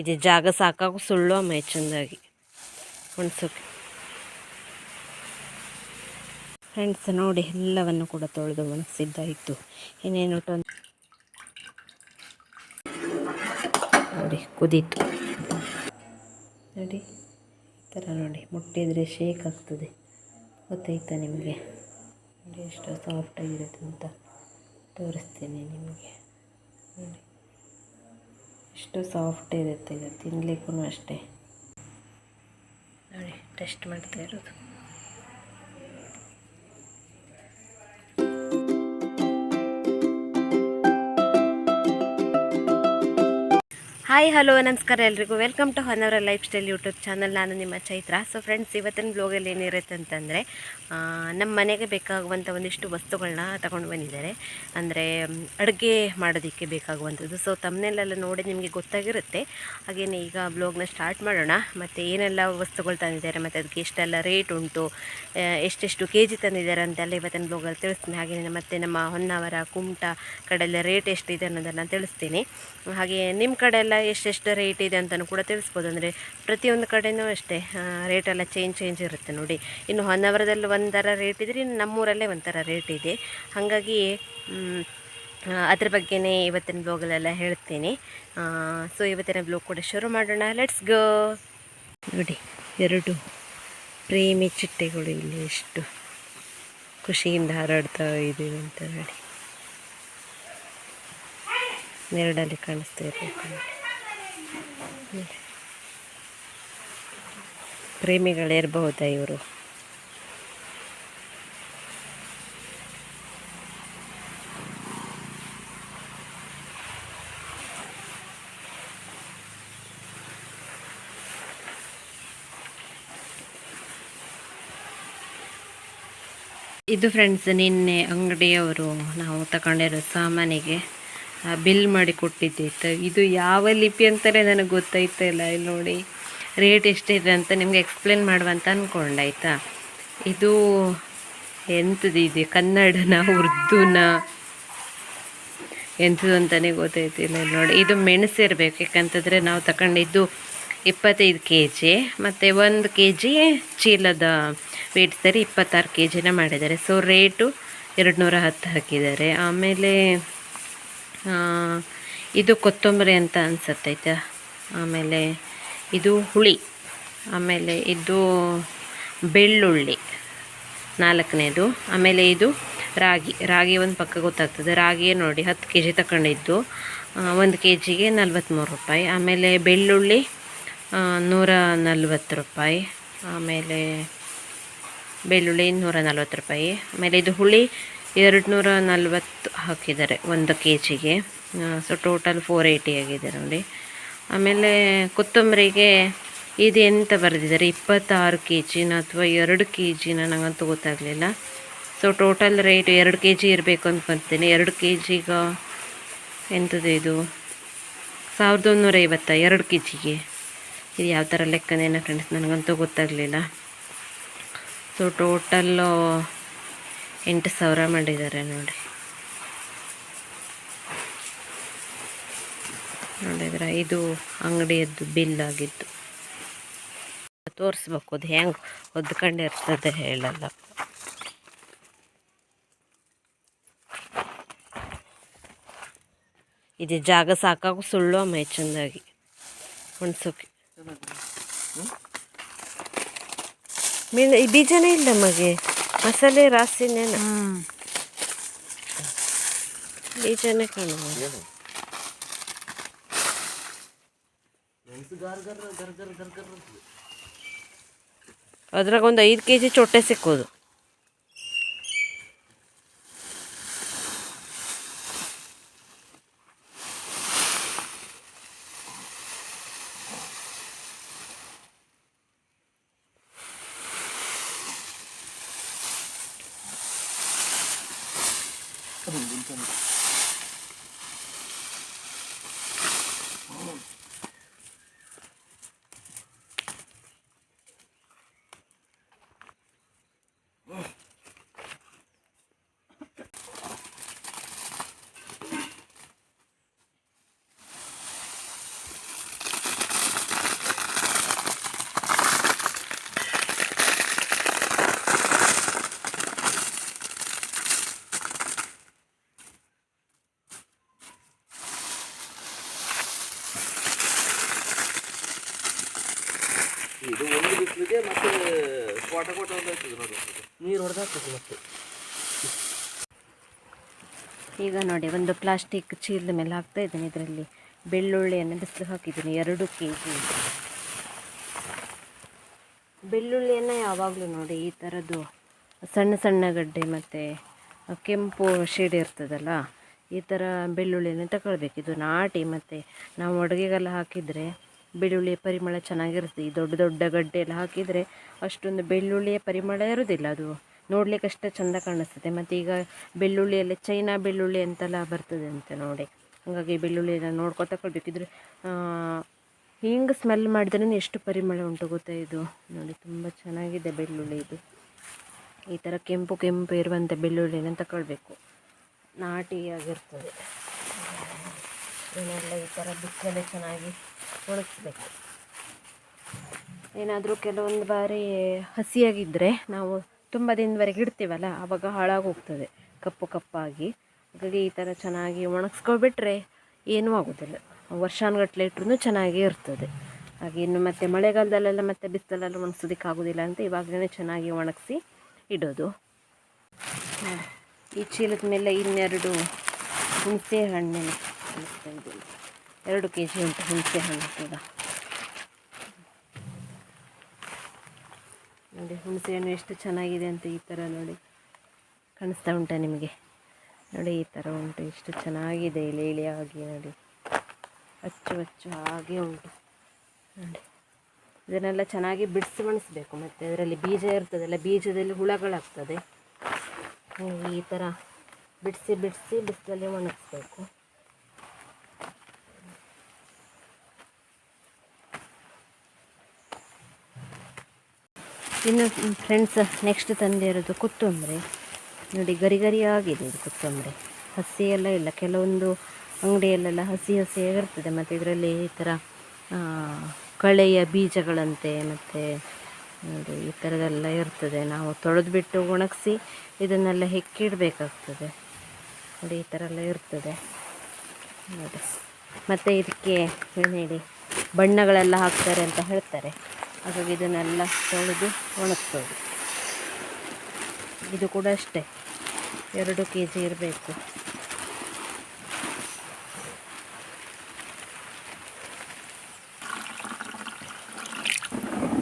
ಇದು ಜಾಗ ಸಾಕಾಗು ಸುಳ್ಳು ಅಮ್ಮ ಚೆಂದಾಗಿ. ಒಣಸೋಕೆ ಫ್ರೆಂಡ್ಸ್ ನೋಡಿ, ಎಲ್ಲವನ್ನು ಕೂಡ ತೊಳೆದು ಒಣಗಿಸಿದ್ದಾಯಿತು. ಇನ್ನೇನು ಟೊನ್ ನೋಡಿ, ಕುದೀತು. ನೋಡಿ, ಈ ಥರ ನೋಡಿ, ಮುಟ್ಟಿದರೆ ಶೇಕ್ ಆಗ್ತದೆ. ಗೊತ್ತಾಯ್ತಾ ನಿಮಗೆ? ನೋಡಿ, ಎಷ್ಟು ಸಾಫ್ಟಾಗಿರುತ್ತೆ ಅಂತ ತೋರಿಸ್ತೀನಿ ನಿಮಗೆ. ನೋಡಿ. ಎಷ್ಟು ಸಾಫ್ಟ್ ಇರುತ್ತೆ ಇದು ತಿನ್ನಲಿಕ್ಕೂ ಅಷ್ಟೇ. ನೋಡಿ ಟೆಸ್ಟ್ ಮಾಡ್ತಾ ಇರೋದು. ಹಾಯ್, ಹಲೋ, ನಮಸ್ಕಾರ ಎಲ್ರಿಗೂ. Welcome to Honnavara lifestyle YouTube channel ನಾನು ನಿಮ್ಮ ಚೈತ್ರ. ಸೊ ಫ್ರೆಂಡ್ಸ್ ಇವತ್ತಿನ ಬ್ಲಾಗಲ್ಲಿ ಏನಿರುತ್ತೆ ಅಂತಂದರೆ ನಮ್ಮ ಮನೆಗೆ ಬೇಕಾಗುವಂಥ ಒಂದಿಷ್ಟು ವಸ್ತುಗಳನ್ನ ತಗೊಂಡು ಬಂದಿದ್ದಾರೆ. ಅಂದರೆ ಅಡುಗೆ ಮಾಡೋದಕ್ಕೆ ಬೇಕಾಗುವಂಥದ್ದು. ಸೊ ತಮ್ಮನೆಲ್ಲೆಲ್ಲ ನೋಡಿ ನಿಮಗೆ ಗೊತ್ತಾಗಿರುತ್ತೆ. ಹಾಗೆಯೇ ಈಗ ಬ್ಲಾಗ್ನ ಸ್ಟಾರ್ಟ್ ಮಾಡೋಣ. ಮತ್ತು ಏನೆಲ್ಲ ವಸ್ತುಗಳು ತಂದಿದ್ದಾರೆ, ಮತ್ತು ಅದಕ್ಕೆ ಎಷ್ಟೆಲ್ಲ ರೇಟ್ ಉಂಟು ಎಷ್ಟೆಷ್ಟು ಕೆ ಜಿ ತಂದಿದ್ದಾರೆ ಅಂತೆಲ್ಲ ಇವತ್ತಿನ ಬ್ಲಾಗಲ್ಲಿ ತಿಳಿಸ್ತೀನಿ. ಹಾಗೆಯೇ ಮತ್ತು ನಮ್ಮ ಹೊನ್ನಾವರ, ಕುಮಟ ಕಡೆಯೆಲ್ಲ ರೇಟ್ ಎಷ್ಟಿದೆ ಅನ್ನೋದನ್ನು ತಿಳಿಸ್ತೀನಿ. ಹಾಗೆ ನಿಮ್ಮ ಕಡೆ ಎಷ್ಟೆಷ್ಟು ರೇಟ್ ಇದೆ ಅಂತಲೂ ಕೂಡ ತಿಳಿಸ್ಬೋದು. ಅಂದರೆ ಪ್ರತಿಯೊಂದು ಕಡೆಯೂ ಅಷ್ಟೇ ರೇಟೆಲ್ಲ ಚೇಂಜ್ ಚೇಂಜ್ ಇರುತ್ತೆ ನೋಡಿ. ಇನ್ನು ಹೊನ್ನಾವರದಲ್ಲಿ ಒಂಥರ ರೇಟ್ ಇದ್ರೆ ಇನ್ನು ನಮ್ಮೂರಲ್ಲೇ ಒಂಥರ ರೇಟ್ ಇದೆ. ಹಾಗಾಗಿ ಅದ್ರ ಬಗ್ಗೆನೇ ಇವತ್ತಿನ ಬ್ಲಾಗಲ್ಲೆಲ್ಲ ಹೇಳ್ತೀನಿ. ಸೊ ಇವತ್ತಿನ ಬ್ಲಾಗ್ ಕೂಡ ಶುರು ಮಾಡೋಣ. ಲೆಟ್ಸ್ ಗೋ ನೋಡಿ, ಎರಡು ಪ್ರೇಮಿ ಚಿಟ್ಟೆಗಳು ಇಲ್ಲಿ ಎಷ್ಟು ಖುಷಿಯಿಂದ ಹಾರಾಡ್ತಾ ಇದ್ದೀವಿ ಅಂತ ನೋಡಿ. ನೆರಡಲ್ಲಿ ಕಾಣಿಸ್ತಾ ಇರಬೇಕು. ಪ್ರೇಮಿಗಳಿರಬಹುದಾ ಇವರು? ಇದು ಫ್ರೆಂಡ್ಸ್ ನಿನ್ನೆ ಅಂಗಡಿಯವರು ನಾವು ತಗೊಂಡಿರೋ ಸಾಮಾನಿಗೆ ಬಿಲ್ ಮಾಡಿ ಕೊಟ್ಟಿದ್ದಿತ್ತು ಇದು ಯಾವ ಲಿಪಿ ಅಂತಲೇ ನನಗೆ ಗೊತ್ತಾಯ್ತಾ ಇಲ್ಲ. ಇಲ್ಲಿ ನೋಡಿ, ರೇಟ್ ಎಷ್ಟಿದೆ ಅಂತ ನಿಮಗೆ ಎಕ್ಸ್ಪ್ಲೇನ್ ಮಾಡುವಂತ ಅಂದ್ಕೊಂಡಾಯ್ತಾ ಇದು ಎಂಥದ್ದು ಇದೆ? ಕನ್ನಡನ, ಉರ್ದುನ? ಎಂಥದ್ದು ಅಂತಲೇ ಗೊತ್ತಾಯ್ತಿಲ್ಲ ಇಲ್ಲಿ ನೋಡಿ. ಇದು ಮೆಣಸು ಇರಬೇಕು, ಯಾಕಂತಂದರೆ ನಾವು ತಗೊಂಡಿದ್ದು ಇಪ್ಪತ್ತೈದು ಕೆ ಜಿ ಮತ್ತು ಒಂದು ಕೆ ಜಿ ಚೀಲದ ವೇಟ್ ಸರಿ ಇಪ್ಪತ್ತಾರು ಕೆ ಜಿನ ಮಾಡಿದ್ದಾರೆ. ಸೊ ರೇಟು ಎರಡು ನೂರ ಹತ್ತು ಹಾಕಿದ್ದಾರೆ. ಆಮೇಲೆ ಇದು ಕೊತ್ತಂಬರಿ ಅಂತ ಅನ್ಸುತ್ತೆ, ಆಯ್ತಾ? ಆಮೇಲೆ ಇದು ಹುಳಿ, ಆಮೇಲೆ ಇದು ಬೆಳ್ಳುಳ್ಳಿ, ನಾಲ್ಕನೇದು. ಆಮೇಲೆ ಇದು ರಾಗಿ ರಾಗಿ ಒಂದು ಪಕ್ಕ ಗೊತ್ತಾಗ್ತದೆ. ರಾಗಿಯೇ ನೋಡಿ, ಹತ್ತು ಕೆ ಜಿ ತಗೊಂಡಿದ್ದು ಒಂದು ಕೆ ಜಿಗೆ ನಲ್ವತ್ತ್ಮೂರು ರೂಪಾಯಿ. ಆಮೇಲೆ ಬೆಳ್ಳುಳ್ಳಿ ನೂರ ನಲ್ವತ್ತು ರೂಪಾಯಿ. ಆಮೇಲೆ ಬೆಳ್ಳುಳ್ಳಿ ನೂರ ನಲ್ವತ್ತು ರೂಪಾಯಿ. ಆಮೇಲೆ ಇದು ಹುಳಿ ಎರಡು ನೂರ ನಲ್ವತ್ತು ಹಾಕಿದ್ದಾರೆ ಒಂದು ಕೆ ಜಿಗೆ ಸೊ ಟೋಟಲ್ ಫೋರ್ ಏಯ್ಟಿ ಆಗಿದೆ ನೋಡಿ. ಆಮೇಲೆ ಕೊತ್ತಂಬರಿಗೆ ಇದು ಎಂತ ಬರೆದಿದ್ದಾರೆ? ಇಪ್ಪತ್ತಾರು ಕೆ ಜಿನ ಅಥವಾ ಎರಡು ಕೆ ಜಿನ ನನಗಂತೂ ಗೊತ್ತಾಗಲಿಲ್ಲ. ಸೊ ಟೋಟಲ್ ರೇಟ್ ಎರಡು ಕೆ ಜಿ ಇರಬೇಕು ಅಂದ್ಕೊತೀನಿ ಎರಡು ಕೆ ಜಿಗ ಎಂಥದ್ದು ಇದು? ಸಾವಿರದ ಒಂದೂರ ಐವತ್ತ ಎರಡು ಕೆ ಜಿಗೆ ಇದು ಯಾವ ಥರ ಲೆಕ್ಕನೇನ ಫ್ರೆಂಡ್ಸ್ ನನಗಂತೂ ಗೊತ್ತಾಗಲಿಲ್ಲ. ಸೊ ಟೋಟಲ್ಲು ಎಂಟು ಸಾವಿರ ಮಾಡಿದ್ದಾರೆ ನೋಡಿ. ನೋಡಿದ್ರೆ ಇದು ಅಂಗಡಿಯದ್ದು ಬಿಲ್ ಆಗಿದ್ದು. ತೋರಿಸ್ಬೇಕು ಅದು ಹೆಂಗೆ ಹೊದ್ಕೊಂಡಿರ್ತದೆ ಹೇಳಲ್ಲ. ಇದು ಜಾಗ ಸಾಕಾಗು ಸುಳ್ಳು ಅಮ್ಮ ಚೆಂದಾಗಿ. ಹುಣ್ಸೋಕೆ. ಮೀನು ಈ ಬೀಜನೇ ಇಲ್ಲ ಮಗೆ? ಮಸಾಲೆ ರಾಸಿನೇನ ಬೀಜನೇ ಕಾಣುವ. ಅದ್ರಾಗ ಒಂದು ಐದು ಕೆ ಜಿ ಚೊಟ್ಟೆ ಸಿಕ್ಕೋದು. ಈಗ ನೋಡಿ, ಒಂದು ಪ್ಲಾಸ್ಟಿಕ್ ಚೀಲದ ಮೇಲೆ ಹಾಕ್ತಾ ಇದ್ದೀನಿ. ಇದರಲ್ಲಿ ಬೆಳ್ಳುಳ್ಳಿಯನ್ನು ಬಿಸಿಲು ಹಾಕಿದ್ದೀನಿ, ಎರಡು ಕೆ ಜಿ ಬೆಳ್ಳುಳ್ಳಿಯನ್ನು ಯಾವಾಗಲೂ ನೋಡಿ, ಈ ಥರದ್ದು ಸಣ್ಣ ಸಣ್ಣ ಗಡ್ಡೆ ಮತ್ತು ಕೆಂಪು ಶೇಡ್ ಇರ್ತದಲ್ಲ, ಈ ಥರ ಬೆಳ್ಳುಳ್ಳಿಯನ್ನು ತಗೊಳ್ಬೇಕು. ಇದು ನಾಟಿ ಮತ್ತು ನಾವು ಅಡುಗೆಗೆಲ್ಲ ಹಾಕಿದರೆ ಬೆಳ್ಳುಳ್ಳಿಯ ಪರಿಮಳ ಚೆನ್ನಾಗಿರುತ್ತೆ. ಈ ದೊಡ್ಡ ದೊಡ್ಡ ಗಡ್ಡೆ ಎಲ್ಲ ಹಾಕಿದರೆ ಅಷ್ಟೊಂದು ಬೆಳ್ಳುಳ್ಳಿಯ ಪರಿಮಳ ಇರೋದಿಲ್ಲ ಅದು ನೋಡ್ಲಿಕ್ಕೆ ಅಷ್ಟೇ ಚಂದ ಕಾಣಿಸ್ತದೆ. ಮತ್ತು ಈಗ ಬೆಳ್ಳುಳ್ಳಿಯಲ್ಲಿ ಚೈನಾ ಬೆಳ್ಳುಳ್ಳಿ ಅಂತೆಲ್ಲ ಬರ್ತದೆ ಅಂತೆ ನೋಡಿ. ಹಾಗಾಗಿ ಬೆಳ್ಳುಳ್ಳಿನ ನೋಡ್ಕೊ ಕೊಡಬೇಕಿದ್ರೆ ಹಿಂಗೆ ಸ್ಮೆಲ್ ಮಾಡಿದ್ರೇ ಎಷ್ಟು ಪರಿಮಳ ಉಂಟು ಗೊತ್ತಾ ಇದು? ನೋಡಿ, ತುಂಬ ಚೆನ್ನಾಗಿದೆ ಬೆಳ್ಳುಳ್ಳಿ ಇದು. ಈ ಥರ ಕೆಂಪು ಕೆಂಪು ಇರುವಂಥ ಬೆಳ್ಳುಳ್ಳಿನ ತಗೊಳ್ಬೇಕು ನಾಟಿಯಾಗಿರ್ತದೆ ಏನೆಲ್ಲ ಈ ಥರ ಬಿಸಿಲಲ್ಲಿ ಚೆನ್ನಾಗಿ ಒಣಗಿಸ್ಬೇಕು. ಏನಾದರೂ ಕೆಲವೊಂದು ಬಾರಿ ಹಸಿಯಾಗಿದ್ದರೆ ನಾವು ತುಂಬ ದಿನದವರೆಗೆ ಇಡ್ತೀವಲ್ಲ ಆವಾಗ ಹಾಳಾಗೋಗ್ತದೆ. ಕಪ್ಪು ಕಪ್ಪಾಗಿ. ಹಾಗಾಗಿ ಈ ಥರ ಚೆನ್ನಾಗಿ ಒಣಗಿಸ್ಕೊಬಿಟ್ರೆ ಏನೂ ಆಗೋದಿಲ್ಲ. ವರ್ಷಾನುಗಟ್ಲೆ ಇಟ್ರೂ ಚೆನ್ನಾಗೇ ಇರ್ತದೆ. ಹಾಗೆ ಇನ್ನು ಮತ್ತು ಮಳೆಗಾಲದಲ್ಲೆಲ್ಲ ಮತ್ತೆ ಬಿಸಿಲಲ್ಲೆಲ್ಲ ಒಣಗಿಸೋದಕ್ಕೆ ಆಗೋದಿಲ್ಲ ಅಂತ ಇವಾಗಲೇ ಚೆನ್ನಾಗಿ ಒಣಗಿಸಿ ಇಡೋದು. ಈ ಚೀಲದ ಮೇಲೆ ಇನ್ನೆರಡು ಹುಣಸೆ ಇದ್ದೀನಿ ಎರಡು ಕೆ ಜಿ ಉಂಟು ಹುಣಸೆ ಹಣ್ಣು ಕೂಡ. ನೋಡಿ ಹುಣಸೆ ಹಣ್ಣು ಎಷ್ಟು ಚೆನ್ನಾಗಿದೆ ಅಂತ ಈ ಥರ ನೋಡಿ ಕಾಣಿಸ್ತಾ ಉಂಟ ನಿಮಗೆ. ನೋಡಿ, ಈ ಥರ ಉಂಟು ಎಷ್ಟು ಚೆನ್ನಾಗಿದೆ ಇಳಿ ಇಳಿಯಾಗಿ ನೋಡಿ. ಅಚ್ಚು ಅಚ್ಚು ಹಾಗೆ ಉಂಟು. ನೋಡಿ, ಇದನ್ನೆಲ್ಲ ಚೆನ್ನಾಗಿ ಬಿಡಿಸಿ ಒಣಗಿಸ್ಬೇಕು ಮತ್ತು ಅದರಲ್ಲಿ ಬೀಜ ಇರ್ತದಲ್ಲ, ಬೀಜದಲ್ಲಿ ಹುಳಗಳಾಗ್ತದೆ. ಈ ಥರ ಬಿಡಿಸಿ ಬಿಡಿಸಿ ಬಿಸಿಲಲ್ಲಿ ಒಣಗಿಸ್ಬೇಕು. ಇನ್ನು ಫ್ರೆಂಡ್ಸ್ ನೆಕ್ಸ್ಟ್ ತಂದಿರೋದು ಕೊತ್ತಂಬರಿ. ನೋಡಿ, ಗರಿ ಗರಿಯಾಗಿದೆ ಇದು ಕೊತ್ತಂಬರಿ. ಹಸಿ ಎಲ್ಲ ಇಲ್ಲ. ಕೆಲವೊಂದು ಅಂಗಡಿಯಲ್ಲೆಲ್ಲ ಹಸಿ ಹಸಿಯಾಗಿರ್ತದೆ ಮತ್ತು ಇದರಲ್ಲಿ ಈ ಥರ ಕಳೆಯ ಬೀಜಗಳಂತೆ ಮತ್ತು, ನೋಡಿ, ಈ ಥರದೆಲ್ಲ ಇರ್ತದೆ. ನಾವು ತೊಳೆದ್ಬಿಟ್ಟು ಒಣಗಿಸಿ ಇದನ್ನೆಲ್ಲ ಹೆಕ್ಕಿಡಬೇಕಾಗ್ತದೆ. ನೋಡಿ, ಈ ಥರ ಎಲ್ಲ ಇರ್ತದೆ. ನೋಡಿ. ಮತ್ತು ಇದಕ್ಕೆ ಏನು ಹೇಳಿ, ಬಣ್ಣಗಳೆಲ್ಲ ಹಾಕ್ತಾರೆ ಅಂತ ಹೇಳ್ತಾರೆ. ಹಾಗಾಗಿ ಇದನ್ನೆಲ್ಲ ತೊಳೆದು ಒಣಗಿಸೋದು ಇದು ಕೂಡ ಅಷ್ಟೇ, ಎರಡು ಕೆ ಜಿ ಇರಬೇಕು.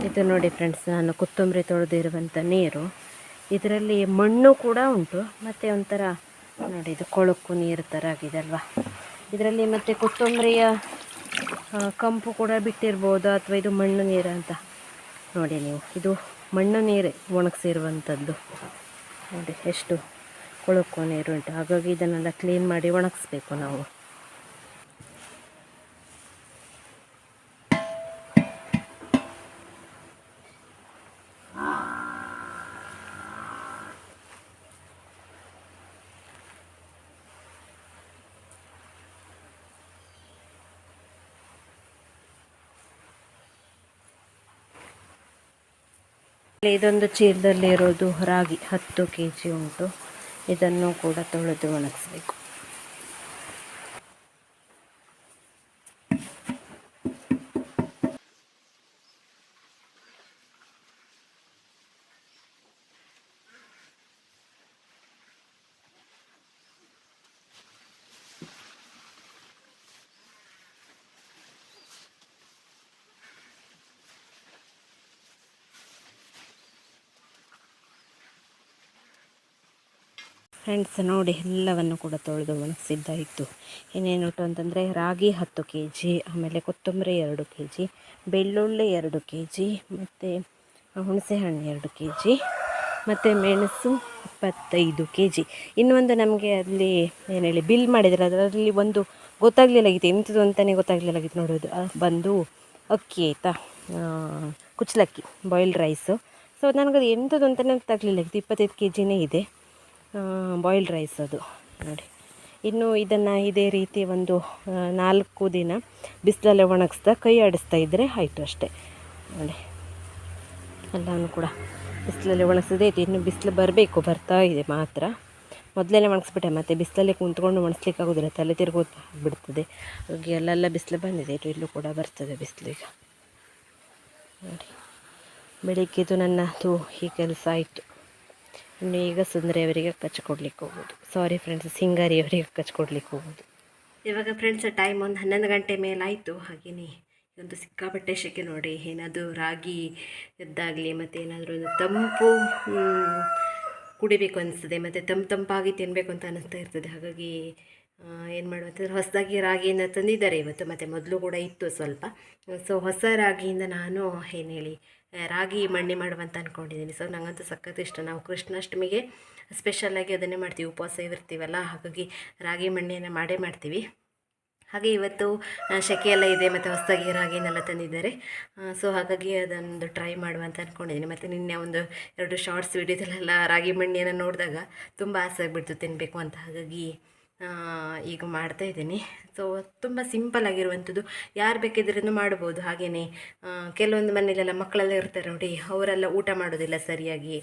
ಇದು ನೋಡಿ ಫ್ರೆಂಡ್ಸ್ ನಾನು ಕೊತ್ತಂಬರಿ ತೊಳೆದಿರುವಂಥ ನೀರು. ಇದರಲ್ಲಿ ಮಣ್ಣು ಕೂಡ ಉಂಟು, ಮತ್ತು ಒಂಥರ ನೋಡಿ ಇದು ಕೊಳಕು ನೀರು ಥರ ಆಗಿದೆ ಅಲ್ವಾ? ಇದರಲ್ಲಿ ಮತ್ತು ಕೊತ್ತಂಬರಿಯ ಕಂಪು ಕೂಡ ಬಿಟ್ಟಿರ್ಬೋದು, ಅಥವಾ ಇದು ಮಣ್ಣು ನೀರು ಅಂತ. ನೋಡಿ ನೀವು. ಇದು ಮಣ್ಣು ನೀರೇ ಒಣಗಿಸಿರುವಂಥದ್ದು. ನೋಡಿ, ಎಷ್ಟು ಕೊಳಕು ನೀರು ಉಂಟು. ಹಾಗಾಗಿ ಇದನ್ನೆಲ್ಲ ಕ್ಲೀನ್ ಮಾಡಿ ಒಣಗಿಸ್ಬೇಕು ನಾವು. ಇದೊಂದು ಚೀಲದಲ್ಲಿ ಇರೋದು ರಾಗಿ ಹತ್ತು ಕೆ ಜಿ ಉಂಟು. ಇದನ್ನು ಕೂಡ ತೊಳೆದು ಒಣಗಿಸ್ಬೇಕು. ಫ್ರೆಂಡ್ಸ್ ನೋಡಿ ಎಲ್ಲವನ್ನು ಕೂಡ ತೊಳೆದು ಒಣಗಿಸಿದ್ದಾಯಿತು. ಇನ್ನೇನು ಉಂಟು ಅಂತಂದರೆ ರಾಗಿ ಹತ್ತು ಕೆ ಜಿ ಆಮೇಲೆ ಕೊತ್ತಂಬರಿ ಎರಡು ಕೆ ಜಿ ಬೆಳ್ಳುಳ್ಳಿ ಎರಡು ಕೆ ಜಿ ಮತ್ತು ಹುಣಸೆಹಣ್ಣು ಎರಡು ಕೆ ಜಿ ಮತ್ತು ಮೆಣಸು ಇಪ್ಪತ್ತೈದು ಕೆ ಜಿ ಇನ್ನೊಂದು ನಮಗೆ ಅಲ್ಲಿ ಏನು ಹೇಳಿ ಬಿಲ್ ಮಾಡಿದರೆ ಅದರಲ್ಲಿ ಒಂದು ಗೊತ್ತಾಗಲಿಲ್ಲಾಗಿತ್ತು ಎಂಥದ್ದು ಅಂತಲೇ ಗೊತ್ತಾಗಲಿಲ್ಲಾಗಿತ್ತು ನೋಡೋದು ಬಂದು ಅಕ್ಕಿ ಆಯಿತಾ? ಕುಚ್ಚಲಕ್ಕಿ ಬಾಯ್ಲ್ಡ್ ರೈಸು ಸೊ ನನಗದು ಎಂಥದ್ದು ಅಂತಲೇ ಗೊತ್ತಾಗಲಿಲ್ಲಾಗಿತ್ತು ಇಪ್ಪತ್ತೈದು ಕೆ ಜಿನೇ ಇದೆ. ಬಾಯ್ಲ್ಡ್ ರೈಸ್ ಅದು. ನೋಡಿ. ಇನ್ನು ಇದನ್ನು ಇದೇ ರೀತಿ ಒಂದು ನಾಲ್ಕು ದಿನ ಬಿಸಿಲಲ್ಲೇ ಒಣಗಿಸ್ತಾ ಕೈ ಆಡಿಸ್ತಾ ಇದ್ದರೆ ಆಯಿತು ಅಷ್ಟೇ. ನೋಡಿ. ಎಲ್ಲನೂ ಕೂಡ ಬಿಸಿಲಲ್ಲಿ ಒಣಗಿಸೋದೇ ಇತ್ತು ಇನ್ನು ಬಿಸಿಲು ಬರಬೇಕು, ಬರ್ತಾ ಇದೆ ಮಾತ್ರ. ಮೊದಲೇ ಒಣಗಿಸ್ಬಿಟ್ಟೆ, ಮತ್ತು ಬಿಸಿಲಲ್ಲಿ ಕುಂತ್ಕೊಂಡು ಒಣಗಿಸ್ಲಿಕ್ಕೆ ಆಗೋದಿಲ್ಲ. ತಲೆ ತಿರುಗೋದು ಬಿಡ್ತದೆ ಹಾಗೆ ಅಲ್ಲೆಲ್ಲ ಬಿಸಿಲು ಬಂದಿದೆ. ಇಟ್ಟು ಇಲ್ಲೂ ಕೂಡ ಬರ್ತದೆ ಬಿಸಿಲು ಈಗ. ನೋಡಿ. ಬೆಳಿಗ್ಗೆದು ನನ್ನದು ಈ ಕೆಲಸ ಆಯಿತು. ಇನ್ನು ಈಗ ಸುಂದರಿ ಅವರಿಗೆ ಕಚ್ಚಿ ಕೊಡ್ಲಿಕ್ಕೆ ಹೋಗೋದು ಸಾರಿ ಫ್ರೆಂಡ್ಸ್ ಸಿಂಗಾರಿ ಅವರಿಗೆ ಕಚ್ಚಿ ಕೊಡ್ಲಿಕ್ಕೆ ಹೋಗೋದು ಇವಾಗ ಫ್ರೆಂಡ್ಸ್ ಟೈಮ್ ಒಂದು ಹನ್ನೊಂದು ಗಂಟೆ ಮೇಲೆ ಆಯಿತು. ಹಾಗೆಯೇ ಒಂದು ಸಿಕ್ಕಾಪಟ್ಟೆ ಶೆಕೆ ನೋಡಿ, ಏನಾದರೂ ರಾಗಿ ಇದ್ದಾಗಲಿ ಮತ್ತು ಏನಾದರೂ ಒಂದು ತಂಪು ಕುಡಿಬೇಕು ಅನಿಸ್ತದೆ, ಮತ್ತು ತಂಪು ತಂಪಾಗಿ ತಿನ್ನಬೇಕು ಅಂತ ಅನ್ನಿಸ್ತಾ ಇರ್ತದೆ. ಹಾಗಾಗಿ ಏನು ಮಾಡುವಂತಂದ್ರೆ ಹೊಸದಾಗಿ ರಾಗಿಯನ್ನು ತಂದಿದ್ದಾರೆ ಇವತ್ತು, ಮತ್ತು ಮೊದಲು ಕೂಡ ಇತ್ತು ಸ್ವಲ್ಪ. ಸೊ ಹೊಸ ರಾಗಿಯಿಂದ ನಾನು ಏನು ಹೇಳಿ ರಾಗಿ ಮಣ್ಣೆ ಮಾಡುವಂತ ಅಂದ್ಕೊಂಡಿದ್ದೀನಿ ಸೊ ನನಗಂತೂ ಸಖತ್ ಇಷ್ಟ. ನಾವು ಕೃಷ್ಣಾಷ್ಟಮಿಗೆ ಸ್ಪೆಷಲಾಗಿ ಅದನ್ನೇ ಮಾಡ್ತೀವಿ. ಉಪವಾಸ ಇರ್ತೀವಲ್ಲ, ಹಾಗಾಗಿ ರಾಗಿ ಮಣ್ಣೆಯನ್ನು ಮಾಡೇ ಮಾಡ್ತೀವಿ. ಹಾಗೆ ಇವತ್ತು ಶೆಕೆ ಎಲ್ಲ ಇದೆ, ಮತ್ತು ಹೊಸದಾಗಿ ರಾಗಿನೆಲ್ಲ ತಂದಿದ್ದಾರೆ. ಸೊ ಹಾಗಾಗಿ ಅದೊಂದು ಟ್ರೈ ಮಾಡುವಂತ ಅಂದ್ಕೊಂಡಿದ್ದೀನಿ ಮತ್ತು ನಿನ್ನೆ ಒಂದು ಎರಡು ಶಾರ್ಟ್ಸ್ ವಿಡಿಯೋದಲ್ಲೆಲ್ಲ ರಾಗಿ ಮಣ್ಣಿಯನ್ನು ನೋಡಿದಾಗ ತುಂಬ ಆಸೆ ಆಗಿಬಿಡ್ತು ತಿನ್ನಬೇಕು ಅಂತ. ಹಾಗಾಗಿ ಈಗ ಮಾಡ್ತಾ ಇದ್ದೀನಿ. ಸೊ ತುಂಬ ಸಿಂಪಲ್ ಆಗಿರುವಂಥದ್ದು ಯಾರು ಬೇಕಿದ್ರೂ ಮಾಡ್ಬೋದು. ಹಾಗೆಯೇ ಕೆಲವೊಂದು ಮನೆಯಲ್ಲೆಲ್ಲ ಮಕ್ಕಳೆಲ್ಲ ಇರ್ತಾರೆ ನೋಡಿ, ಅವರೆಲ್ಲ ಊಟ ಮಾಡೋದಿಲ್ಲ ಸರಿಯಾಗಿ.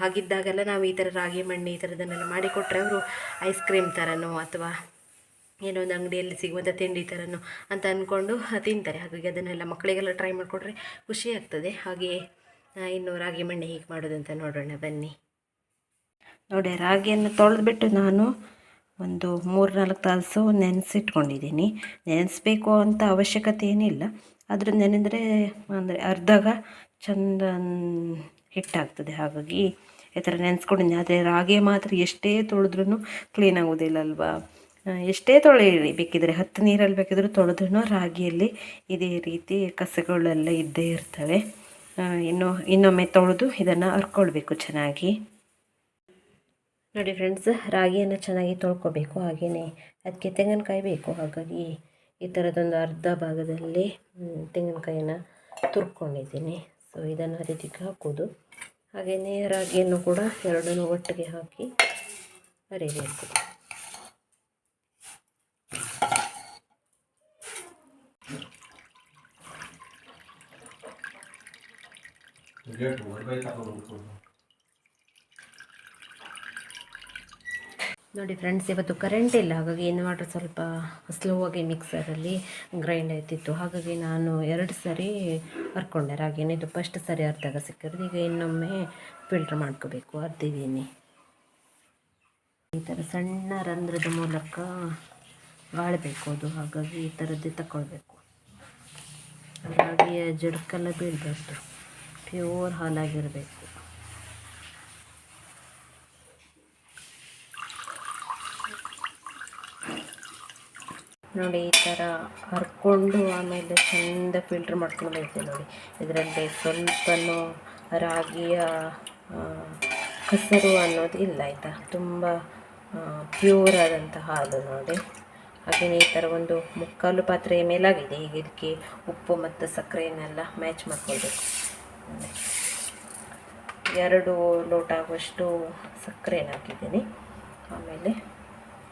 ಹಾಗಿದ್ದಾಗೆಲ್ಲ ನಾವು ಈ ಥರ ರಾಗಿ ಮಣ್ಣು ಈ ಥರದನ್ನೆಲ್ಲ ಮಾಡಿಕೊಟ್ರೆ ಅವರು ಐಸ್ ಕ್ರೀಮ್ ಥರನೋ ಅಥವಾ ಏನೋ ಒಂದು ಅಂಗಡಿಯಲ್ಲಿ ಸಿಗುವಂಥ ತಿಂಡಿ ಥರನೋ ಅಂತ ಅಂದ್ಕೊಂಡು ತಿಂತಾರೆ. ಹಾಗಾಗಿ ಅದನ್ನೆಲ್ಲ ಮಕ್ಕಳಿಗೆಲ್ಲ ಟ್ರೈ ಮಾಡಿಕೊಟ್ರೆ ಖುಷಿ ಆಗ್ತದೆ. ಹಾಗೆಯೇ ಇನ್ನು ರಾಗಿ ಮಣ್ಣೆ ಹೀಗೆ ಮಾಡೋದಂತ ನೋಡೋಣ ಬನ್ನಿ. ನೋಡಿ, ರಾಗಿಯನ್ನು ತೊಳೆದ್ಬಿಟ್ಟು ನಾನು ಒಂದು ಮೂರು ನಾಲ್ಕು ತಾಸು ನೆನೆಸಿಟ್ಕೊಂಡಿದ್ದೀನಿ. ನೆನೆಸ್ಬೇಕು ಅಂತ ಅವಶ್ಯಕತೆ ಏನಿಲ್ಲ. ಆದರೂ ನೆನೆದರೆ ಅಂದರೆ ಅರ್ಧಗ ಚಂದ ಹಿಟ್ಟಾಗ್ತದೆ. ಹಾಗಾಗಿ ಈ ಥರ ನೆನೆಸ್ಕೊಂಡಿದ್ದೀನಿ. ಆದರೆ ರಾಗಿ ಮಾತ್ರ ಎಷ್ಟೇ ತೊಳೆದ್ರೂ ಕ್ಲೀನ್ ಆಗೋದಿಲ್ಲ ಅಲ್ವಾ ಎಷ್ಟೇ ತೊಳೆಯಿರಿ ಬೇಕಿದ್ರೆ, ಹತ್ತು ನೀರಲ್ಲಿ ಬೇಕಿದ್ರೂ ತೊಳೆದ್ರೂ ರಾಗಿಯಲ್ಲಿ ಇದೇ ರೀತಿ ಕಸಗಳೆಲ್ಲ ಇದ್ದೇ ಇರ್ತವೆ. ಇನ್ನು ಇನ್ನೊಮ್ಮೆ ತೊಳೆದು ಇದನ್ನು ಹರ್ಕೊಳ್ಬೇಕು ಚೆನ್ನಾಗಿ. ನೋಡಿ ಫ್ರೆಂಡ್ಸ್, ರಾಗಿಯನ್ನು ಚೆನ್ನಾಗಿ ತೊಳ್ಕೊಬೇಕು. ಹಾಗೆಯೇ ಅದಕ್ಕೆ ತೆಂಗಿನಕಾಯಿ ಬೇಕು. ಹಾಗಾಗಿ ಈ ಥರದೊಂದು ಅರ್ಧ ಭಾಗದಲ್ಲಿ ತೆಂಗಿನಕಾಯಿನ ತುರ್ಕೊಂಡಿದ್ದೀನಿ. ಸೊ ಇದನ್ನು ರೀತಿಗೆ ಹಾಕೋದು ಹಾಗೆಯೇ ರಾಗಿಯನ್ನು ಕೂಡ ಎರಡನ್ನೂ ಒಟ್ಟಿಗೆ ಹಾಕಿ ಅರಿಬೇಕು. ನೋಡಿ ಫ್ರೆಂಡ್ಸ್ ಇವತ್ತು ಕರೆಂಟ್ ಇಲ್ಲ. ಹಾಗಾಗಿ ಏನು ಮಾಡ್ರೆ ಸ್ವಲ್ಪ ಸ್ಲೋ ಆಗಿ ಮಿಕ್ಸರಲ್ಲಿ ಗ್ರೈಂಡ್ ಆಯ್ತಿತ್ತು. ಹಾಗಾಗಿ ನಾನು ಎರಡು ಸರಿ ಹರ್ಕೊಂಡೆ. ರಾಗಿನ ಇದು ಫಸ್ಟ್ ಸರಿ ಅರ್ಧಾಗ ಸಿಕ್ಕಿರೋದು. ಈಗ ಇನ್ನೊಮ್ಮೆ ಫಿಲ್ಟ್ರ್ ಮಾಡ್ಕೋಬೇಕು. ಅರ್ದಿದ್ದೀನಿ ಈ ಥರ ಸಣ್ಣ ರಂಧ್ರದ ಮೂಲಕ ಬಾಳಬೇಕು ಅದು. ಹಾಗಾಗಿ ಈ ಥರದ್ದೇ ತಗೊಳ್ಬೇಕು ರಾಗಿಯ ಜಡ್ಕೆಲ್ಲ ಬೀಳಬಾರ್ದು. ಪ್ಯೂರ್ ಹಾಲಾಗಿರಬೇಕು. ನೋಡಿ, ಈ ಥರ ಹರ್ಕೊಂಡು ಆಮೇಲೆ ಚೆಂದ ಫಿಲ್ಟ್ರ್ ಮಾಡ್ಕೊಂಡು ಬರ್ತೇವೆ ನೋಡಿ. ಇದರಲ್ಲಿ ಸ್ವಲ್ಪನೂ ರಾಗಿಯ ಕಸರು ಅನ್ನೋದು ಇಲ್ಲ ಆಯಿತಾ? ತುಂಬ ಪ್ಯೂರ್ ಆದಂಥ ಹಾಲು ನೋಡಿ. ಹಾಗೆಯೇ ಈ ಥರ ಒಂದು ಮುಕ್ಕಾಲು ಪಾತ್ರೆಯ ಮೇಲಾಗಿದೆ. ಈಗ ಇದಕ್ಕೆ ಉಪ್ಪು ಮತ್ತು ಸಕ್ಕರೆಯನ್ನೆಲ್ಲ ಮ್ಯಾಚ್ ಮಾಡ್ಕೊಳ್ಬೇಕು. ಎರಡು ಲೋಟ ಆಗುವಷ್ಟು ಸಕ್ಕರೆಯನ್ನು ಹಾಕಿದ್ದೀನಿ ಆಮೇಲೆ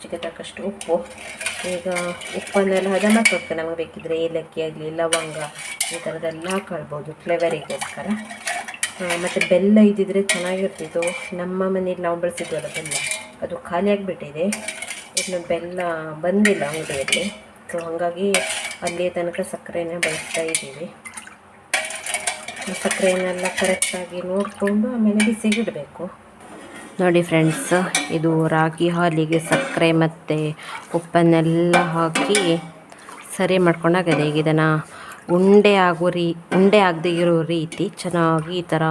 ಚಿಕ್ಕ ತಕ್ಕಷ್ಟು ಉಪ್ಪು. ಈಗ ಉಪ್ಪನ್ನೆಲ್ಲ ಹದ ಮಾಡ್ಕೊಳ್ತೇವೆ ನಮಗೆ ಬೇಕಿದ್ರೆ ಏಲಕ್ಕಿ ಆಗಲಿ, ಲವಂಗ, ಈ ಥರದ್ದೆಲ್ಲ ಹಾಕೊಳ್ಬೋದು ಫ್ಲೇವರಿಗೋಸ್ಕರ. ಮತ್ತು ಬೆಲ್ಲ ಇದ್ದಿದ್ರೆ ಚೆನ್ನಾಗಿರ್ತಿತ್ತು. ನಮ್ಮ ಮನೇಲಿ ನಾವು ಬಳಸಿದ್ವಲ್ಲ ಬೆಲ್ಲ, ಅದು ಖಾಲಿ ಆಗಿಬಿಟ್ಟಿದೆ. ಇನ್ನು ಬೆಲ್ಲ ಬಂದಿಲ್ಲ ಅಂಗಡಿಯಲ್ಲಿ. ಸೊ ಹಾಗಾಗಿ ಅಲ್ಲಿ ತನಕ ಸಕ್ಕರೆನ ಬಳಸ್ತಾ ಇದ್ದೀವಿ. ಸಕ್ಕರೆಯನ್ನೆಲ್ಲ ಕರೆಕ್ಟಾಗಿ ನೋಡಿಕೊಂಡು ಆಮೇಲೆ ಬಿಸಿಗಿಡಬೇಕು ನೋಡಿ ಫ್ರೆಂಡ್ಸ್ ಇದು ರಾಗಿ ಹಾಲಿಗೆ ಸಕ್ಕರೆ ಮತ್ತು ಉಪ್ಪನ್ನೆಲ್ಲ ಹಾಕಿ ಸರಿ ಮಾಡ್ಕೊಂಡಾಗಿದೆ ಈಗ ಇದನ್ನು ಉಂಡೆ ಆಗೋ ರೀ, ಉಂಡೆ ಆಗದೆ ಇರೋ ರೀತಿ ಚೆನ್ನಾಗಿ ಈ ಥರ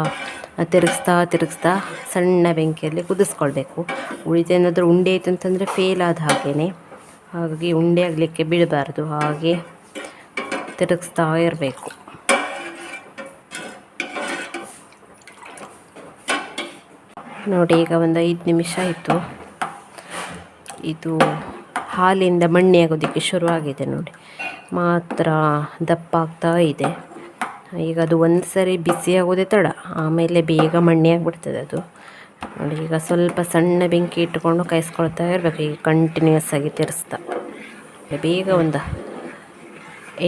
ತಿರುಗಿಸ್ತಾ ತಿರುಗಿಸ್ತಾ ಸಣ್ಣ ಬೆಂಕಿಯಲ್ಲಿ ಕುದಿಸ್ಕೊಳ್ಬೇಕು. ಉಳಿದೇನಾದರೂ ಉಂಡೆ ಆಯಿತು ಅಂತಂದರೆ ಫೇಲ್ ಆದ ಹಾಗೇ ಹಾಗಾಗಿ ಉಂಡೆ ಆಗಲಿಕ್ಕೆ ಬಿಡಬಾರ್ದು, ಹಾಗೆ ತಿರುಗಿಸ್ತಾ ಇರಬೇಕು. ನೋಡಿ, ಈಗ ಒಂದು ಐದು ನಿಮಿಷ ಆಯಿತು. ಇದು ಹಾಲಿಂದ ಮಣ್ಣೆ ಆಗೋದಕ್ಕೆ ಶುರುವಾಗಿದೆ ನೋಡಿ. ಮಾತ್ರ ದಪ್ಪ ಆಗ್ತಾ ಇದೆ. ಈಗ ಅದು ಒಂದು ಸರಿ ಬಿಸಿ ಆಗೋದೇ ತಡ. ಆಮೇಲೆ ಬೇಗ ಮಣ್ಣೆ ಆಗಿಬಿಡ್ತದೆ ಅದು. ನೋಡಿ, ಈಗ ಸ್ವಲ್ಪ ಸಣ್ಣ ಬೆಂಕಿ ಇಟ್ಕೊಂಡು ಕಾಯಿಸ್ಕೊಳ್ತಾ ಇರಬೇಕು. ಈಗ ಕಂಟಿನ್ಯೂಸ್ ಆಗಿ ತಿರ್ಸ್ತಾ. ಬೇಗ ಒಂದು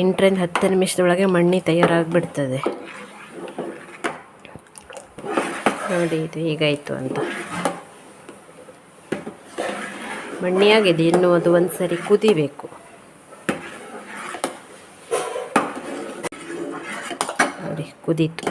ಎಂಟರಿಂದ ಹತ್ತು ನಿಮಿಷದೊಳಗೆ ಮಣ್ಣಿ ತಯಾರಾಗಿಬಿಡ್ತದೆ. ನೋಡಿ ಇದು ಹೀಗಾಯಿತು ಅಂತ. ಮಣ್ಣಿಯಾಗಿದೆ ಇನ್ನು ಅದು ಒಂದು ಸರಿ ಕುದಿಬೇಕು. ನೋಡಿ ಕುದೀತು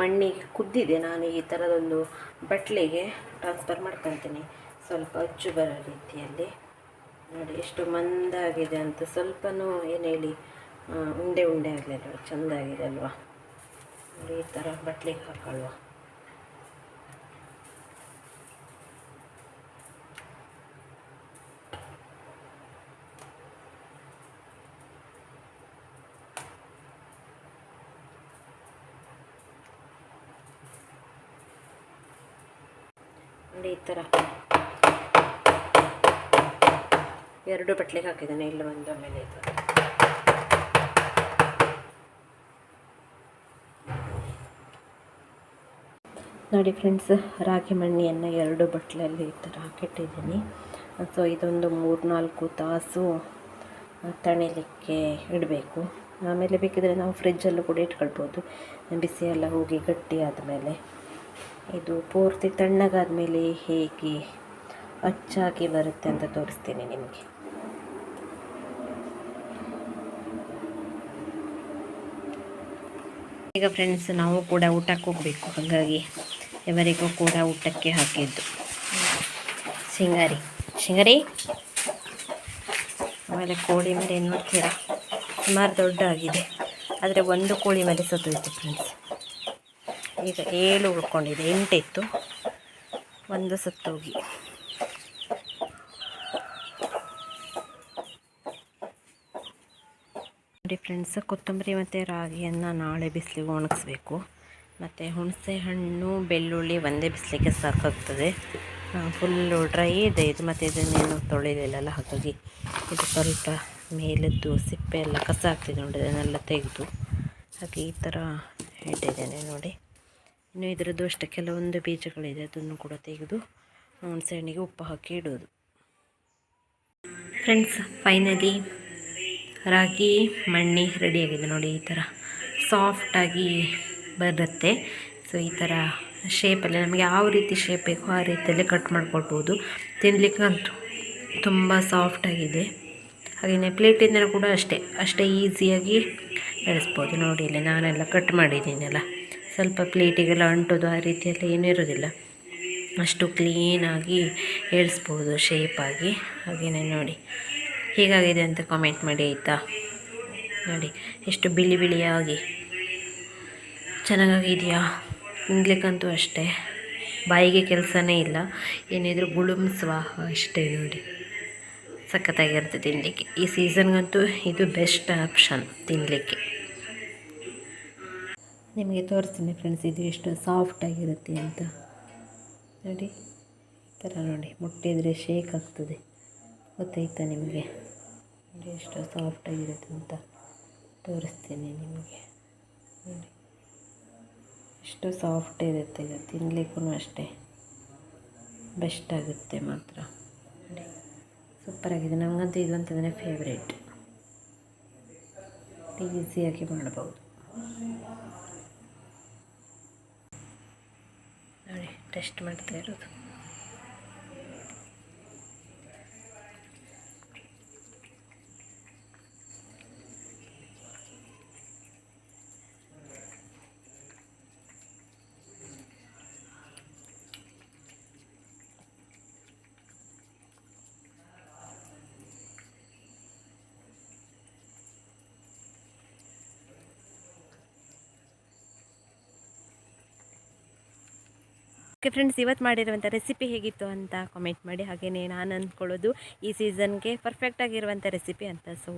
ಮಣ್ಣಿಗೆ ಕುದ್ದಿದೆ ನಾನು ಈ ಥರದೊಂದು ಬಟ್ಲಿಗೆ ಟ್ರಾನ್ಸ್ಫರ್ ಮಾಡ್ಕೊತೀನಿ ಸ್ವಲ್ಪ ಅಚ್ಚು ಬರೋ ರೀತಿಯಲ್ಲಿ. ನೋಡಿ, ಎಷ್ಟು ಮಂದಾಗಿದೆ ಅಂತ. ಸ್ವಲ್ಪನೂ ಏನು ಹೇಳಿ ಉಂಡೆ ಉಂಡೆ ಆಗಲಿಲ್ಲ ಚೆಂದಾಗಿದೆ ಅಲ್ವಾ? ನೋಡಿ, ಈ ಥರ ಬಟ್ಲಿಗೆ ಹಾಕೊಳ್ಳುವ ನೋಡಿ ಈ ಥರ ಎರಡು ಬಟ್ಲಿಗೆ ಹಾಕಿದ್ದೇನೆ, ಇಲ್ಲಿ ಒಂದು ಆಮೇಲೆ ಇದು. ನೋಡಿ ಫ್ರೆಂಡ್ಸ್ ರಾಗಿ ಮಣ್ಣಿಯನ್ನು ಎರಡು ಬಟ್ಲಲ್ಲಿ ಈ ಥರ ಹಾಕಿಟ್ಟಿದ್ದೀನಿ. ಸೊ ಇದೊಂದು ಮೂರ್ನಾಲ್ಕು ತಾಸು ತಣಿಲಿಕ್ಕೆ ಇಡಬೇಕು. ಆಮೇಲೆ ಬೇಕಿದ್ರೆ ನಾವು ಫ್ರಿಜ್ಜಲ್ಲೂ ಕೂಡ ಇಟ್ಕೊಳ್ಬೋದು. ಬಿಸಿ ಎಲ್ಲ ಹೋಗಿ ಗಟ್ಟಿ ಆದಮೇಲೆ. ಇದು ಪೂರ್ತಿ ತಣ್ಣಗಾದ ಮೇಲೆ ಹೇಗೆ ಅಚ್ಚಾಗಿ ಬರುತ್ತೆ ಅಂತ ತೋರಿಸ್ತೀನಿ ನಿಮಗೆ. ಈಗ ಫ್ರೆಂಡ್ಸ್ ನಾವು ಕೂಡ ಊಟಕ್ಕೆ ಹೋಗಬೇಕು. ಹಾಗಾಗಿ ಎವರಿಗೂ ಕೂಡ ಊಟಕ್ಕೆ ಹಾಕಿದ್ದು. ಸಿಂಗಾರಿ ಸಿಂಗಾರಿ ಆಮೇಲೆ ಕೋಳಿ ಮರಿ ನೋಡ್ತೀರಾ? ಸುಮಾರು ದೊಡ್ಡ ಆಗಿದೆ ಆದರೆ ಒಂದು ಕೋಳಿ ಮರಿ ಸತ್ತೋಯ್ತು ಫ್ರೆಂಡ್ಸ್ ಈಗ ಏಳು ಉಳ್ಕೊಂಡಿದೆ, ಎಂಟಿತ್ತು. ಒಂದು ಸತ್ತೋಗಿ. ನೋಡಿ ಫ್ರೆಂಡ್ಸ್ ಕೊತ್ತಂಬರಿ ಮತ್ತು ರಾಗಿಯನ್ನು ನಾಳೆ ಬಿಸಿಲಿಗೆ ಒಣಗಿಸ್ಬೇಕು. ಮತ್ತು ಹುಣಸೆ ಹಣ್ಣು, ಬೆಳ್ಳುಳ್ಳಿ ಒಂದೇ ಬಿಸಿಲಿಗೆ ಸಾಕಾಗ್ತದೆ. ಫುಲ್ಲು ಡ್ರೈ ಇದೆ. ಇದು ಮತ್ತು ಇದನ್ನೇನು ತೊಳಿಲಿಲ್ಲಲ್ಲ, ಹಾಗಾಗಿ ಇದು ಸ್ವಲ್ಪ ಮೇಲದ್ದು ಸಿಪ್ಪೆ ಎಲ್ಲ ಕಸ ಆಗ್ತಿದೆ ನೋಡಿ ಅದನ್ನೆಲ್ಲ ತೆಗೆದು. ಹಾಗೆ ಈ ಥರ ಇಟ್ಟಿದ್ದೇನೆ ನೋಡಿ. ಇನ್ನು ಇದರದ್ದು ಅಷ್ಟೇ, ಕೆಲವೊಂದು ಬೀಜಗಳಿದೆ, ಅದನ್ನು ಕೂಡ ತೆಗೆದು ಹುಣಸೆ ಹಣ್ಣಿಗೆ ಉಪ್ಪು ಹಾಕಿ ಇಡೋದು ಫ್ರೆಂಡ್ಸ್ ಫೈನಲಿ ರಾಗಿ, ಮಣ್ಣಿ ರೆಡಿಯಾಗಿದೆ ನೋಡಿ, ಈ ಥರ ಸಾಫ್ಟಾಗಿ ಬರುತ್ತೆ. ಸೊ ಈ ಥರ ಶೇಪಲ್ಲಿ ನಮಗೆ ಯಾವ ರೀತಿ ಶೇಪ್ ಬೇಕೋ ಆ ರೀತಿಯಲ್ಲಿ ಕಟ್ ಮಾಡ್ಕೊಳ್ಬೋದು. ತಿನ್ನಲಿಕ್ಕಂತೂ ತುಂಬ ಸಾಫ್ಟಾಗಿದೆ ಹಾಗೆಯೇ ಪ್ಲೇಟಿಂದ ಕೂಡ ಅಷ್ಟೇ ಅಷ್ಟೇ ಈಸಿಯಾಗಿ ಬೆಳೆಸ್ಬೋದು ನೋಡಿ, ಇಲ್ಲಿ ನಾನೆಲ್ಲ ಕಟ್ ಮಾಡಿದ್ದೀನಲ್ಲ. ಸ್ವಲ್ಪ ಪ್ಲೇಟಿಗೆಲ್ಲ ಅಂಟೋದು ಆ ರೀತಿಯೆಲ್ಲ ಏನೂ ಇರೋದಿಲ್ಲ. ಅಷ್ಟು ಕ್ಲೀನಾಗಿ ಏಳಿಸ್ಬೋದು ಶೇಪಾಗಿ ಹಾಗೆಯೇ ನೋಡಿ. ಹೇಗಾಗಿದೆ ಅಂತ ಕಾಮೆಂಟ್ ಮಾಡಿ ಆಯಿತಾ? ನೋಡಿ, ಎಷ್ಟು ಬಿಳಿ ಬಿಳಿಯಾಗಿ ಚೆನ್ನಾಗಿದೆಯಾ ತಿನ್ಲಿಕ್ಕಂತೂ ಅಷ್ಟೇ. ಬಾಯಿಗೆ ಕೆಲಸನೇ ಇಲ್ಲ. ಏನಿದ್ರು ಸ್ವಾಹ ಅಷ್ಟೇ ನೋಡಿ. ಸಖತ್ತಾಗಿರುತ್ತೆ ತಿನ್ನಲಿಕ್ಕೆ ಈ ಸೀಸನ್ಗಂತೂ ಇದು ಬೆಸ್ಟ್ ಆಪ್ಷನ್ ತಿನ್ನಲಿಕ್ಕೆ ನಿಮಗೆ ತೋರಿಸ್ತೀನಿ ಫ್ರೆಂಡ್ಸ್ ಇದು ಎಷ್ಟು ಸಾಫ್ಟಾಗಿರುತ್ತೆ ಅಂತ. ನೋಡಿ, ಈ ಥರ ನೋಡಿ, ಮುಟ್ಟಿದರೆ ಶೇಕ್ ಆಗ್ತದೆ. ಗೊತ್ತಾಯ್ತಾ ನಿಮಗೆ? ನೋಡಿ, ಎಷ್ಟು ಸಾಫ್ಟಾಗಿರುತ್ತೆ ಅಂತ ತೋರಿಸ್ತೀನಿ ನಿಮಗೆ. ನೋಡಿ, ಎಷ್ಟು ಸಾಫ್ಟ್ ಇರುತ್ತೆ ಇದು ತಿನ್ನಲಿಕ್ಕೂ ಅಷ್ಟೇ. ಬೆಸ್ಟ್ ಆಗುತ್ತೆ ಮಾತ್ರ. ನೋಡಿ ಸೂಪರಾಗಿದೆ ನಮಗಂತೂ ಇದು ಅಂತಂದರೆ ಫೇವ್ರೇಟ್ ಈಸಿಯಾಗಿ ಮಾಡ್ಬೋದು. ನೋಡಿ ಟೆಸ್ಟ್ ಮಾಡ್ತಾ ಇರೋದು ಓಕೆ ಫ್ರೆಂಡ್ಸ್ ಇವತ್ತು ಮಾಡಿರುವಂಥ ರೆಸಿಪಿ ಹೇಗಿತ್ತು ಅಂತ ಕಾಮೆಂಟ್ ಮಾಡಿ. ಹಾಗೆಯೇ ನಾನು ಅಂದ್ಕೊಳ್ಳೋದು ಈ ಸೀಸನ್ಗೆ ಪರ್ಫೆಕ್ಟ್ ಆಗಿರುವಂಥ ರೆಸಿಪಿ ಅಂತ. ಸೊ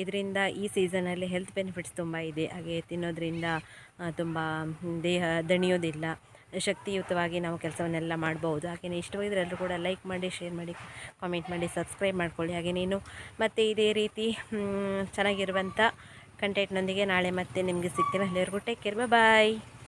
ಇದರಿಂದ ಈ ಸೀಸನಲ್ಲಿ ಹೆಲ್ತ್ ಬೆನಿಫಿಟ್ಸ್ ತುಂಬ ಇದೆ. ಹಾಗೆ ತಿನ್ನೋದ್ರಿಂದ ತುಂಬ ದೇಹ ದಣಿಯೋದಿಲ್ಲ. ಶಕ್ತಿಯುತವಾಗಿ ನಾವು ಕೆಲಸವನ್ನೆಲ್ಲ ಮಾಡ್ಬೋದು. ಹಾಗೆಯೇ ಇಷ್ಟವಾಗಿದ್ರೆ ಎಲ್ಲರೂ ಕೂಡ ಲೈಕ್ ಮಾಡಿ ಶೇರ್ ಮಾಡಿ ಕಾಮೆಂಟ್ ಮಾಡಿ ಸಬ್ಸ್ಕ್ರೈಬ್ ಮಾಡ್ಕೊಳ್ಳಿ. ಹಾಗೆ ನೀನು ಮತ್ತು ಇದೇ ರೀತಿ ಚೆನ್ನಾಗಿರುವಂಥ ಕಂಟೆಂಟ್ನೊಂದಿಗೆ ನಾಳೆ ಮತ್ತೆ ನಿಮಗೆ ಸಿಗ್ತೀನಿ. ಅಲ್ಲಿವರೆಗೂ ಟೇಕ್ ಕೇರ್ ಬಾಯ್